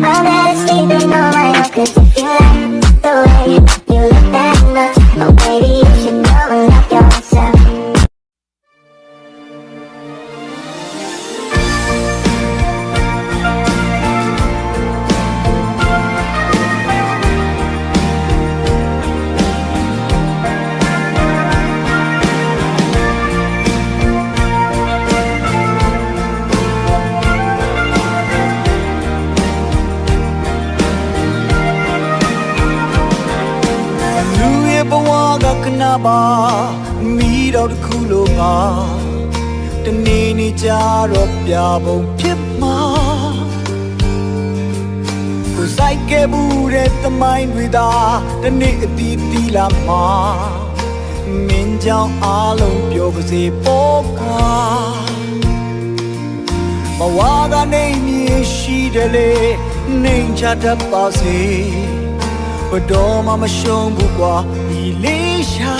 promise ဘဝကခဏပါမိတော့တစ်ခုလိုပါတနေ့နေ့ကြတော့ပြပုံဖြစ်မှာကိုစိုက်ခဲ့မှုတဲ့သမိုင်းတွေသာတနေ့အတီးတီးလာမှာမင်းကြောင့်အားလုံးပြောပါစေပေါ့ကွာဘဝကနေမြင်ရှိတယ်လေနှိမ်ချတတ်ပါစေဘတော်မှမရှုံးဘူးကွာဒီ လေးရှာ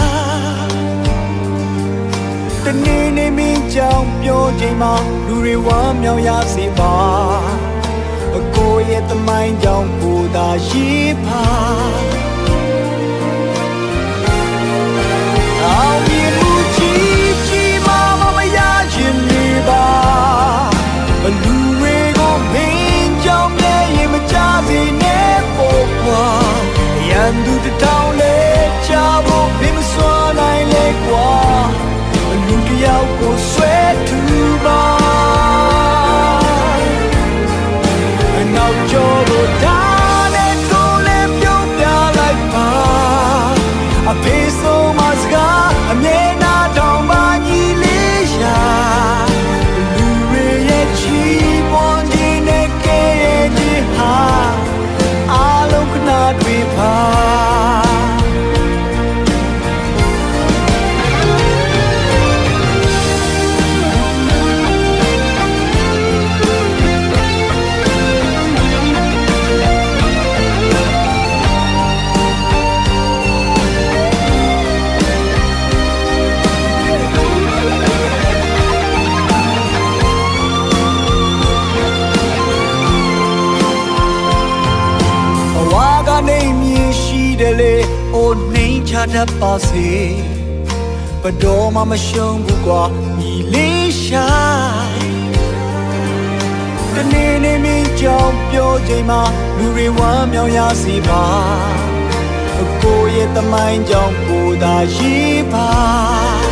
တနေ့နေ့မင်းကြောင့်ပြောချိန်မှာလူတွေဝမ်းမြောက်ရစေပါအကိုရဲ့တမိုင်းကြောင့်ကိုသာရှိပါ levar. name တယ်လေအိုနှိမ်ချတတ်ပါစေဘတော်မှမရှုံးဘူးကွာညီလေးရှာတနေ့နေ့မင်းကြောင့်ပြောချိန်မှာလူတွေဝမ်းမြောက်ရစေပါအကိုရဲ့တမိုင်းကြောင့်ကိုသာရှိပါ